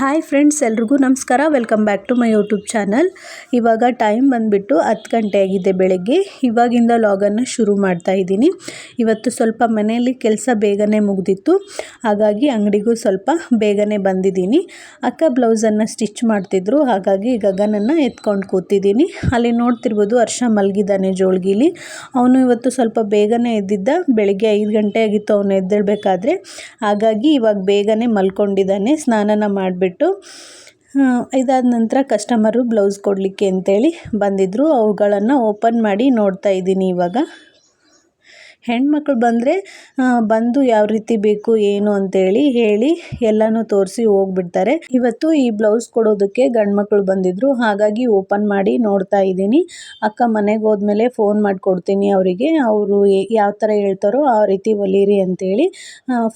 Hi friends ಎಲ್ರಿಗೂ ನಮಸ್ಕಾರ. Welcome back to my YouTube channel ಇವಾಗ ಟೈಮ್ ಬಂದುಬಿಟ್ಟು ಹತ್ತು ಗಂಟೆ ಆಗಿದೆ ಬೆಳಗ್ಗೆ. ಇವಾಗಿಂದ ಲಾಗನ್ನು ಶುರು ಮಾಡ್ತಾ ಇದ್ದೀನಿ. ಇವತ್ತು ಸ್ವಲ್ಪ ಮನೆಯಲ್ಲಿ ಕೆಲಸ ಬೇಗನೆ ಮುಗ್ದಿತ್ತು. ಹಾಗಾಗಿ ಅಂಗಡಿಗೂ ಸ್ವಲ್ಪ ಬೇಗನೆ ಬಂದಿದ್ದೀನಿ. ಅಕ್ಕ ಬ್ಲೌಸನ್ನು ಸ್ಟಿಚ್ ಮಾಡ್ತಿದ್ರು. ಹಾಗಾಗಿ ಗಗನನ್ನು ಎತ್ಕೊಂಡು ಕೂತಿದ್ದೀನಿ. ಅಲ್ಲಿ ನೋಡ್ತಿರ್ಬೋದು ಹರ್ಷ ಮಲಗಿದ್ದಾನೆ ಜೋಳ್ಗಿಲಿ. ಅವನು ಇವತ್ತು ಸ್ವಲ್ಪ ಬೇಗನೆ ಎದ್ದಿದ್ದ. ಬೆಳಗ್ಗೆ ಐದು ಗಂಟೆ ಆಗಿತ್ತು ಅವನು ಎದ್ದೇಳಬೇಕಾದ್ರೆ. ಹಾಗಾಗಿ ಇವಾಗ ಬೇಗನೆ ಮಲ್ಕೊಂಡಿದ್ದಾನೆ. ಸ್ನಾನ ಮಾಡಿಬಿಟ್ಟು ಇದಾದ ನಂತರ ಕಸ್ಟಮರು ಬ್ಲೌಸ್ ಕೊಡಲಿಕ್ಕೆ ಅಂತೇಳಿ ಬಂದಿದ್ದರು ಅವುಗಳನ್ನು ಓಪನ್ ಮಾಡಿ ನೋಡ್ತಾ ಇದ್ದೀನಿ ಇವಾಗ. ಹೆಣ್ಮಕ್ಳು ಬಂದರೆ ಬಂದು ಯಾವ ರೀತಿ ಬೇಕು, ಏನು ಅಂತೇಳಿ ಹೇಳಿ ಎಲ್ಲನೂ ತೋರಿಸಿ ಹೋಗ್ಬಿಡ್ತಾರೆ. ಇವತ್ತು ಈ ಬ್ಲೌಸ್ ಕೊಡೋದಕ್ಕೆ ಗಂಡು ಮಕ್ಕಳು ಬಂದಿದ್ದರು ಹಾಗಾಗಿ ಓಪನ್ ಮಾಡಿ ನೋಡ್ತಾ ಇದ್ದೀನಿ. ಅಕ್ಕ ಮನೆಗೆ ಹೋದ್ಮೇಲೆ ಫೋನ್ ಮಾಡಿಕೊಡ್ತೀನಿ ಅವರಿಗೆ. ಅವರು ಯಾವ ಥರ ಹೇಳ್ತಾರೋ ಆ ರೀತಿ ಹೊಲೀರಿ ಅಂತೇಳಿ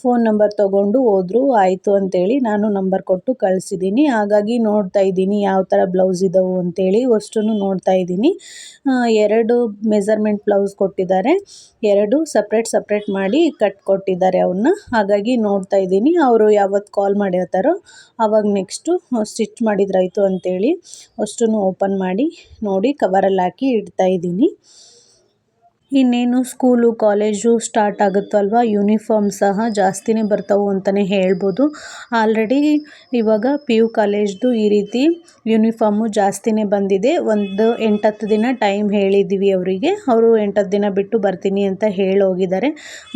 ಫೋನ್ ನಂಬರ್ ತೊಗೊಂಡು ಹೋದರು. ಆಯಿತು ಅಂತೇಳಿ ನಾನು ನಂಬರ್ ಕೊಟ್ಟು ಕಳಿಸಿದ್ದೀನಿ. ಹಾಗಾಗಿ ನೋಡ್ತಾ ಇದ್ದೀನಿ ಯಾವ ಥರ ಬ್ಲೌಸ್ ಇದ್ದಾವೆ ಅಂತೇಳಿ. ಅಷ್ಟು ನೋಡ್ತಾ ಇದ್ದೀನಿ. ಎರಡು ಮೆಸರ್ಮೆಂಟ್ ಬ್ಲೌಸ್ ಕೊಟ್ಟಿದ್ದಾರೆ. ಎರಡು ಸಪ್ರೇಟ್ ಸಪ್ರೇಟ್ ಮಾಡಿ ಕಟ್ ಕೊಟ್ಟಿದ್ದಾರೆ ಅವನ್ನ ಹಾಗಾಗಿ ನೋಡ್ತಾ ಇದ್ದೀನಿ ಅವರು ಯಾವತ್ತು ಕಾಲ್ ಮಾಡಿರ್ತಾರೋ ಆವಾಗ ನೆಕ್ಸ್ಟು ಸ್ಟಿಚ್ ಮಾಡಿದ್ರಾಯಿತು ಅಂತೇಳಿ ಅಷ್ಟೂ ಓಪನ್ ಮಾಡಿ ನೋಡಿ ಕವರಲ್ಲಿ ಹಾಕಿ ಇಡ್ತಾ ಇದ್ದೀನಿ. ಇನ್ನೇನು ಸ್ಕೂಲು, ಕಾಲೇಜು ಸ್ಟಾರ್ಟ್ ಆಗುತ್ತಲ್ವ ಯೂನಿಫಾರ್ಮ್ ಸಹ ಜಾಸ್ತಿನೇ ಬರ್ತಾವೆ ಅಂತಲೇ ಹೇಳ್ಬೋದು. ಆಲ್ರೆಡಿ ಇವಾಗ ಪಿ ಯು ಕಾಲೇಜ್ದು ಈ ರೀತಿ ಯೂನಿಫಾರ್ಮು ಜಾಸ್ತಿನೇ ಬಂದಿದೆ. ಒಂದು ಎಂಟತ್ತು ದಿನ ಟೈಮ್ ಹೇಳಿದ್ದೀವಿ ಅವರಿಗೆ. ಅವರು ಎಂಟತ್ತು ದಿನ ಬಿಟ್ಟು ಬರ್ತೀನಿ ಅಂತ ಹೇಳೋಗಿದ್ದಾರೆ.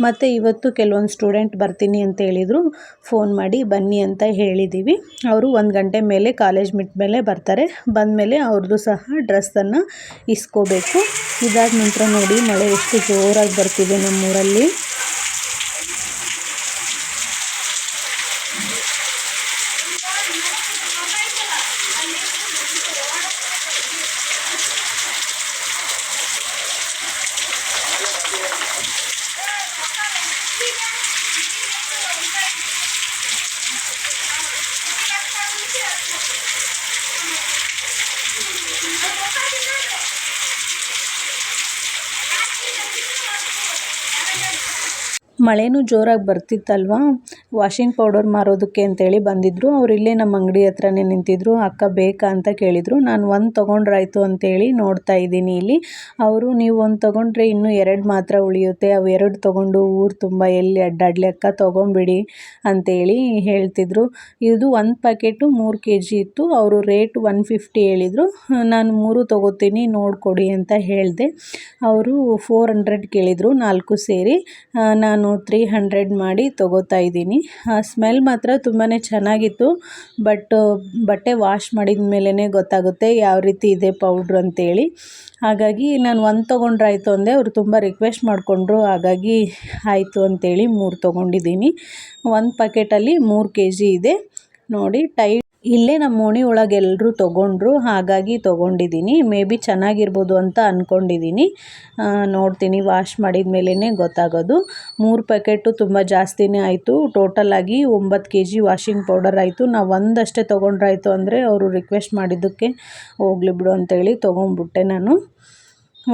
ಮತ್ತು ಇವತ್ತು ಕೆಲವೊಂದು ಸ್ಟೂಡೆಂಟ್ ಬರ್ತೀನಿ ಅಂತ ಹೇಳಿದರು. ಫೋನ್ ಮಾಡಿ ಬನ್ನಿ ಅಂತ ಹೇಳಿದ್ದೀವಿ. ಅವರು ಒಂದು ಗಂಟೆ ಮೇಲೆ ಕಾಲೇಜ್ ಮಿಟ್ ಮೇಲೆ ಬರ್ತಾರೆ. ಬಂದಮೇಲೆ ಅವ್ರದ್ದು ಸಹ ಡ್ರೆಸ್ಸನ್ನು ಇಸ್ಕೋಬೇಕು. ಇದಾದ ನಂತರ ನೋಡಿ ಮಳೆ ಎಷ್ಟು ಜೋರಾಗಿ ಬರ್ತಿದೆ ನಮ್ಮೂರಲ್ಲಿ. ಮಳೆನೂ ಜೋರಾಗಿ ಬರ್ತಿತ್ತಲ್ವ? ವಾಷಿಂಗ್ ಪೌಡರ್ ಮಾರೋದಕ್ಕೆ ಅಂತೇಳಿ ಬಂದಿದ್ದರು ಅವ್ರು ಇಲ್ಲೇ ನಮ್ಮ ಅಂಗಡಿ ಹತ್ರನೇ ನಿಂತಿದ್ದರು ಅಕ್ಕ ಬೇಕಾ ಅಂತ ಕೇಳಿದರು. ನಾನು ಒಂದು ತೊಗೊಂಡ್ರಾಯ್ತು ಅಂತೇಳಿ ನೋಡ್ತಾ ಇದ್ದೀನಿ ಇಲ್ಲಿ. ಅವರು, ನೀವು ಒಂದು ತೊಗೊಂಡ್ರೆ ಇನ್ನೂ ಎರಡು ಮಾತ್ರ ಉಳಿಯುತ್ತೆ. ಅವು ಎರಡು ತೊಗೊಂಡು ಊರು ತುಂಬ ಎಲ್ಲಿ ಅಡ್ಡಾಡಲಿ. ಅಕ್ಕ, ತೊಗೊಂಬಿಡಿ ಅಂತೇಳಿ ಹೇಳ್ತಿದ್ರು. ಇದು ಒಂದು ಪ್ಯಾಕೆಟು ಮೂರು ಕೆ ಜಿ ಇತ್ತು. ಅವರು ರೇಟ್ ಒನ್ ಫಿಫ್ಟಿ ಹೇಳಿದರು. ನಾನು ಮೂರು ತೊಗೋತೀನಿ, ನೋಡಿಕೊಡಿ ಅಂತ ಹೇಳಿದೆ. ಅವರು ಫೋರ್ ಹಂಡ್ರೆಡ್ ಕೇಳಿದರು ನಾಲ್ಕು ಸೇರಿ. ನಾನು ತ್ರೀ ಹಂಡ್ರೆಡ್ ಮಾಡಿ ತೊಗೋತಾ ಇದ್ದೀನಿ. ಸ್ಮೆಲ್ ಮಾತ್ರ ತುಂಬಾ ಚೆನ್ನಾಗಿತ್ತು. ಬಟ್ ಬಟ್ಟೆ ವಾಶ್ ಮಾಡಿದ ಮೇಲೇ ಗೊತ್ತಾಗುತ್ತೆ ಯಾವ ರೀತಿ ಇದೆ ಪೌಡ್ರ್ ಅಂತೇಳಿ. ಹಾಗಾಗಿ ನಾನು ಒಂದು ತೊಗೊಂಡ್ರಾಯ್ತು ಅಂದೆ, ಅವರು ತುಂಬ ರಿಕ್ವೆಸ್ಟ್ ಮಾಡಿಕೊಂಡ್ರು, ಹಾಗಾಗಿ ಆಯಿತು ಅಂತೇಳಿ ಮೂರು ತೊಗೊಂಡಿದ್ದೀನಿ. ಒಂದು ಪ್ಯಾಕೆಟಲ್ಲಿ ಮೂರು ಕೆ ಜಿ ಇದೆ. ನೋಡಿ ಟೈ ಇಲ್ಲೇ ನಮ್ಮ ಓಣಿ ಒಳಗೆ ಎಲ್ಲರೂ ತೊಗೊಂಡ್ರು ಹಾಗಾಗಿ ತೊಗೊಂಡಿದ್ದೀನಿ. ಮೇ ಬಿ ಚೆನ್ನಾಗಿರ್ಬೋದು ಅಂತ ಅಂದ್ಕೊಂಡಿದ್ದೀನಿ ನೋಡ್ತೀನಿ ವಾಶ್ ಮಾಡಿದ ಮೇಲೇ ಗೊತ್ತಾಗೋದು. ಮೂರು ಪ್ಯಾಕೆಟು ತುಂಬ ಜಾಸ್ತಿನೇ ಆಯಿತು. ಟೋಟಲಾಗಿ ಒಂಬತ್ತು ಕೆ ಜಿ ವಾಷಿಂಗ್ ಪೌಡರ್ ಆಯಿತು. ನಾವು ಒಂದಷ್ಟೇ ತೊಗೊಂಡ್ರಾಯ್ತು ಅಂದರೆ ಅವರು ರಿಕ್ವೆಸ್ಟ್ ಮಾಡಿದ್ದಕ್ಕೆ ಹೋಗ್ಲಿ ಬಿಡು ಅಂತೇಳಿ ತೊಗೊಂಡ್ಬಿಟ್ಟೆ ನಾನು.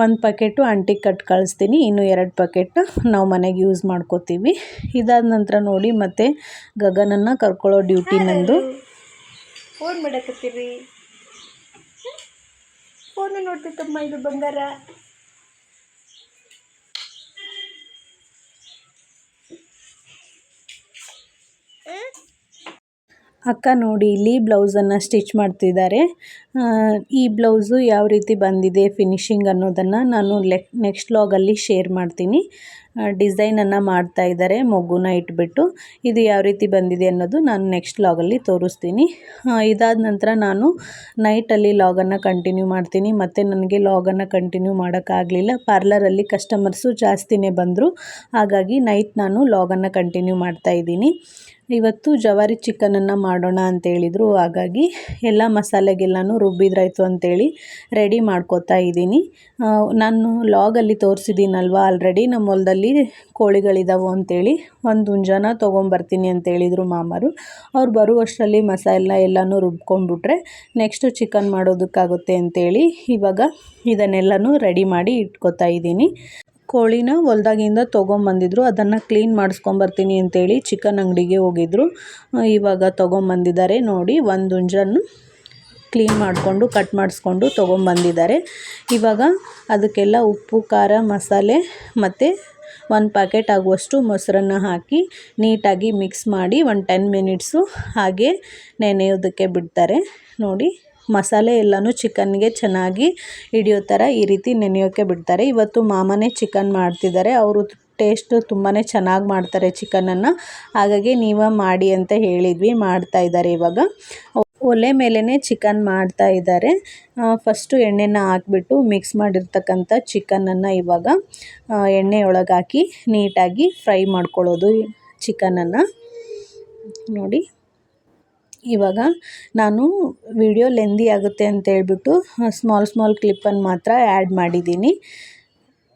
ಒಂದು ಪ್ಯಾಕೆಟು ಆಂಟಿಗೆ ಕಟ್ ಕಳಿಸ್ತೀನಿ ಇನ್ನು ಎರಡು ಪ್ಯಾಕೆಟ್ ನಾವು ಮನೆಗೆ ಯೂಸ್ ಮಾಡ್ಕೋತೀವಿ. ಇದಾದ ನಂತರ ನೋಡಿ ಮತ್ತೆ ಗಗನನ್ನು ಕರ್ಕೊಳ್ಳೋ ಡ್ಯೂಟಿ ನಂದು. ಫೋನ್ ಮಾಡಕತ್ತೀರಿ? ಫೋನು ನೋಡ್ತಿತ್ತಮ್ಮ ಇದು ಬಂಗಾರ. ಅಕ್ಕ ನೋಡಿ, ಇಲ್ಲಿ ಬ್ಲೌಸನ್ನು ಸ್ಟಿಚ್ ಮಾಡ್ತಿದ್ದಾರೆ. ಈ ಬ್ಲೌಸು ಯಾವ ರೀತಿ ಬಂದಿದೆ ಫಿನಿಶಿಂಗ್ ಅನ್ನೋದನ್ನು ನಾನು ಲೆಕ್ ನೆಕ್ಸ್ಟ್ ಲಾಗಲ್ಲಿ ಶೇರ್ ಮಾಡ್ತೀನಿ. ಡಿಸೈನನ್ನು ಮಾಡ್ತಾ ಇದ್ದಾರೆ, ಮಗುನ ಇಟ್ಬಿಟ್ಟು. ಇದು ಯಾವ ರೀತಿ ಬಂದಿದೆ ಅನ್ನೋದು ನಾನು ನೆಕ್ಸ್ಟ್ ಲಾಗಲ್ಲಿ ತೋರಿಸ್ತೀನಿ. ಇದಾದ ನಂತರ ನಾನು ನೈಟಲ್ಲಿ ಲಾಗನ್ನು ಕಂಟಿನ್ಯೂ ಮಾಡ್ತೀನಿ. ಮತ್ತು ನನಗೆ ಲಾಗನ್ನು ಕಂಟಿನ್ಯೂ ಮಾಡೋಕ್ಕಾಗಲಿಲ್ಲ. ಪಾರ್ಲರಲ್ಲಿ ಕಸ್ಟಮರ್ಸು ಜಾಸ್ತಿನೇ ಬಂದರು. ಹಾಗಾಗಿ ನೈಟ್ ನಾನು ಲಾಗನ್ನು ಕಂಟಿನ್ಯೂ ಮಾಡ್ತಾ ಇದ್ದೀನಿ. ಇವತ್ತು ಜವಾರಿ ಚಿಕನನ್ನು ಮಾಡೋಣ ಅಂತೇಳಿದರು. ಹಾಗಾಗಿ ಎಲ್ಲ ಮಸಾಲೆಗೆಲ್ಲನೂ ರುಬ್ಬಿದ್ರಾಯ್ತು ಅಂತೇಳಿ ರೆಡಿ ಮಾಡ್ಕೋತಾ ಇದ್ದೀನಿ. ನಾನು ಲಾಗಲ್ಲಿ ತೋರಿಸಿದ್ದೀನಲ್ವ? ಆಲ್ರೆಡಿ ನಮ್ಮ ಹೊಲದಲ್ಲಿ ಕೋಳಿಗಳಿದಾವೆ ಅಂತೇಳಿ, ಒಂದು ಹುಂಜಾನ ತೊಗೊಂಬರ್ತೀನಿ ಅಂತೇಳಿದರು ಮಾಮರು. ಅವ್ರು ಬರುವಷ್ಟರಲ್ಲಿ ಮಸಾಲ ಎಲ್ಲನೂ ರುಬ್ಕೊಂಡ್ಬಿಟ್ರೆ ನೆಕ್ಸ್ಟು ಚಿಕನ್ ಮಾಡೋದಕ್ಕಾಗುತ್ತೆ ಅಂತೇಳಿ ಇವಾಗ ಇದನ್ನೆಲ್ಲನೂ ರೆಡಿ ಮಾಡಿ ಇಟ್ಕೋತಾ ಇದ್ದೀನಿ. ಕೋಳಿನ ಹೊಲ್ದಾಗಿಂದ ತೊಗೊಂಬಂದಿದ್ರು, ಅದನ್ನು ಕ್ಲೀನ್ ಮಾಡಿಸ್ಕೊಂಬರ್ತೀನಿ ಅಂತೇಳಿ ಚಿಕನ್ ಅಂಗಡಿಗೆ ಹೋಗಿದ್ರು. ಇವಾಗ ತೊಗೊಂಬಂದಿದ್ದಾರೆ ನೋಡಿ, ಒಂದು ಹುಂಜನ್ನು ಕ್ಲೀನ್ ಮಾಡಿಕೊಂಡು ಕಟ್ ಮಾಡಿಸ್ಕೊಂಡು ತೊಗೊಂಬಂದಿದ್ದಾರೆ. ಇವಾಗ ಅದಕ್ಕೆಲ್ಲ ಉಪ್ಪು, ಖಾರ, ಮಸಾಲೆ ಮತ್ತು ಒಂದು ಪ್ಯಾಕೆಟ್ ಆಗುವಷ್ಟು ಮೊಸರನ್ನು ಹಾಕಿ ನೀಟಾಗಿ ಮಿಕ್ಸ್ ಮಾಡಿ ಒಂದು ಟೆನ್ ಮಿನಿಟ್ಸು ಹಾಗೆ ನೆನೆಯೋದಕ್ಕೆ ಬಿಡ್ತಾರೆ. ನೋಡಿ, ಮಸಾಲೆ ಎಲ್ಲನೂ ಚಿಕನ್ಗೆ ಚೆನ್ನಾಗಿ ಹಿಡಿಯೋ ಥರ ಈ ರೀತಿ ನೆನೆಯೋಕ್ಕೆ ಬಿಡ್ತಾರೆ. ಇವತ್ತು ಮಾಮನೇ ಚಿಕನ್ ಮಾಡ್ತಿದ್ದಾರೆ. ಅವರು ಟೇಸ್ಟು ತುಂಬಾ ಚೆನ್ನಾಗಿ ಮಾಡ್ತಾರೆ ಚಿಕನನ್ನು. ಹಾಗಾಗಿ ನೀವೇ ಮಾಡಿ ಅಂತ ಹೇಳಿದ್ವಿ, ಮಾಡ್ತಾ ಇದ್ದಾರೆ ಇವಾಗ. ಒಲೆ ಮೇಲೇ ಚಿಕನ್ ಮಾಡ್ತಾ ಇದ್ದಾರೆ. ಫಸ್ಟು ಎಣ್ಣೆನ ಹಾಕ್ಬಿಟ್ಟು ಮಿಕ್ಸ್ ಮಾಡಿರ್ತಕ್ಕಂಥ ಚಿಕನನ್ನು ಇವಾಗ ಎಣ್ಣೆಯೊಳಗೆ ಹಾಕಿ ನೀಟಾಗಿ ಫ್ರೈ ಮಾಡ್ಕೊಳ್ಳೋದು ಚಿಕನನ್ನು. ನೋಡಿ, ಇವಾಗ ನಾನು ವಿಡಿಯೋ ಲೆಂದಿ ಆಗುತ್ತೆ ಅಂತ ಹೇಳ್ಬಿಟ್ಟು ಸ್ಮಾಲ್ ಸ್ಮಾಲ್ ಕ್ಲಿಪ್ಪನ್ನು ಮಾತ್ರ ಆ್ಯಡ್ ಮಾಡಿದ್ದೀನಿ.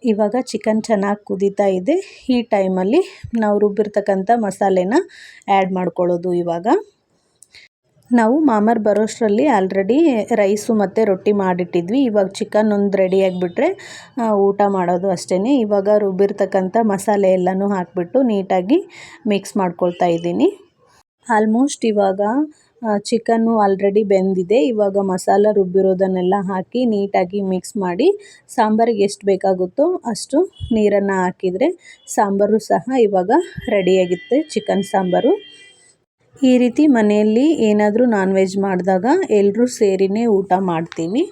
ಇವಾಗ ಚಿಕನ್ ಚೆನ್ನಾಗಿ ಕುದೀತಾ ಇದೆ. ಈ ಟೈಮಲ್ಲಿ ನಾವು ರುಬ್ಬಿರ್ತಕ್ಕಂಥ ಮಸಾಲೆನ ಆ್ಯಡ್ ಮಾಡ್ಕೊಳ್ಳೋದು ಇವಾಗ. ನಾವು ಮಾಮರ್ ಬರೋಷ್ಟರಲ್ಲಿ ಆಲ್ರೆಡಿ ರೈಸು ಮತ್ತು ರೊಟ್ಟಿ ಮಾಡಿಟ್ಟಿದ್ವಿ. ಇವಾಗ ಚಿಕನ್ ಒಂದು ರೆಡಿ ಆಗಿಬಿಟ್ರೆ ಊಟ ಮಾಡೋದು ಅಷ್ಟೇ ಇವಾಗ ರುಬ್ಬಿರ್ತಕ್ಕಂಥ ಮಸಾಲೆ ಎಲ್ಲನೂ ಹಾಕಿಬಿಟ್ಟು ನೀಟಾಗಿ ಮಿಕ್ಸ್ ಮಾಡ್ಕೊಳ್ತಾ ಇದ್ದೀನಿ. ಆಲ್ಮೋಸ್ಟ್ ಇವಾಗ ಚಿಕನ್ನು ಆಲ್ರೆಡಿ ಬೆಂದಿದೆ. ಇವಾಗ ಮಸಾಲ ರುಬ್ಬಿರೋದನ್ನೆಲ್ಲ ಹಾಕಿ ನೀಟಾಗಿ ಮಿಕ್ಸ್ ಮಾಡಿ ಸಾಂಬಾರಿಗೆ ಎಷ್ಟು ಬೇಕಾಗುತ್ತೋ ಅಷ್ಟು ನೀರನ್ನು ಹಾಕಿದರೆ ಸಾಂಬಾರು ಸಹ ಇವಾಗ ರೆಡಿಯಾಗುತ್ತೆ ಚಿಕನ್ ಸಾಂಬಾರು. ಈ ರೀತಿ ಮನೆಯಲ್ಲಿ ಏನಾದರೂ ನಾನ್ ವೆಜ್ ಮಾಡಿದಾಗ ಎಲ್ಲರೂ ಸೇರಿನೇ ಊಟ ಮಾಡ್ತೀವಿ.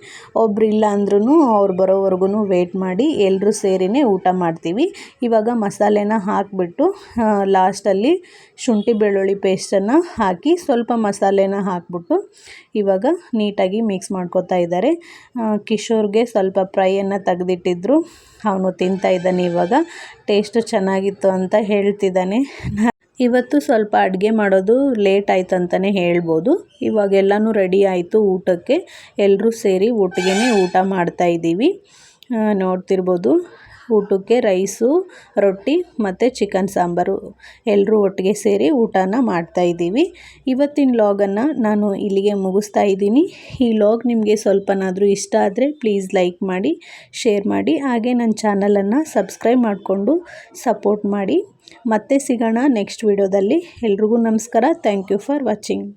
ಒಬ್ರು ಇಲ್ಲ ಅಂದ್ರೂ ಅವ್ರು ಬರೋವರೆಗೂ ವೇಟ್ ಮಾಡಿ ಎಲ್ಲರೂ ಸೇರಿನೇ ಊಟ ಮಾಡ್ತೀವಿ. ಇವಾಗ ಮಸಾಲೆನ ಹಾಕಿಬಿಟ್ಟು ಲಾಸ್ಟಲ್ಲಿ ಶುಂಠಿ ಬೆಳ್ಳುಳ್ಳಿ ಪೇಸ್ಟನ್ನು ಹಾಕಿ ಸ್ವಲ್ಪ ಮಸಾಲೆನ ಹಾಕಿಬಿಟ್ಟು ಇವಾಗ ನೀಟಾಗಿ ಮಿಕ್ಸ್ ಮಾಡ್ಕೋತಾ ಇದ್ದಾರೆ. ಕಿಶೋರ್ಗೆ ಸ್ವಲ್ಪ ಫ್ರೈಯನ್ನು ತೆಗೆದಿಟ್ಟಿದ್ರು. ಅವನು ತಿಂತಾ ಇದ್ದಾನೆ ಇವಾಗ. ಟೇಸ್ಟು ಚೆನ್ನಾಗಿತ್ತು ಅಂತ ಹೇಳ್ತಿದ್ದಾನೆ. ಇವತ್ತು ಸ್ವಲ್ಪ ಅಡುಗೆ ಮಾಡೋದು ಲೇಟ್ ಆಯ್ತು ಅಂತಲೇ ಹೇಳ್ಬೋದು ಇವಾಗೆಲ್ಲನೂ ರೆಡಿ ಆಯಿತು ಊಟಕ್ಕೆ. ಎಲ್ಲರೂ ಸೇರಿ ಒಟ್ಟಿಗೆ ಊಟ ಮಾಡ್ತಾ ಇದ್ದೀವಿ. ಆ, ನೋಡ್ತಿರ್ಬೋದು. ಊಟಕ್ಕೆ ರೈಸು, ರೊಟ್ಟಿ ಮತ್ತು ಚಿಕನ್ ಸಾಂಬಾರು. ಎಲ್ಲರೂ ಒಟ್ಟಿಗೆ ಸೇರಿ ಊಟನ ಮಾಡ್ತಾಯಿದ್ದೀವಿ ಇವತ್ತಿನ ಲಾಗನ್ನು ನಾನು ಇಲ್ಲಿಗೆ ಮುಗಿಸ್ತಾ ಇದ್ದೀನಿ. ಈ ಲಾಗ್ ನಿಮಗೆ ಸ್ವಲ್ಪನಾದರೂ ಇಷ್ಟ ಆದರೆ ಪ್ಲೀಸ್ ಲೈಕ್ ಮಾಡಿ, ಶೇರ್ ಮಾಡಿ, ಹಾಗೆ ನನ್ನ ಚಾನಲನ್ನು ಸಬ್ಸ್ಕ್ರೈಬ್ ಮಾಡಿಕೊಂಡು ಸಪೋರ್ಟ್ ಮಾಡಿ. ಮತ್ತೆ ಸಿಗೋಣ ನೆಕ್ಸ್ಟ್ ವಿಡಿಯೋದಲ್ಲಿ. ಎಲ್ರಿಗೂ ನಮಸ್ಕಾರ. Thank you for watching.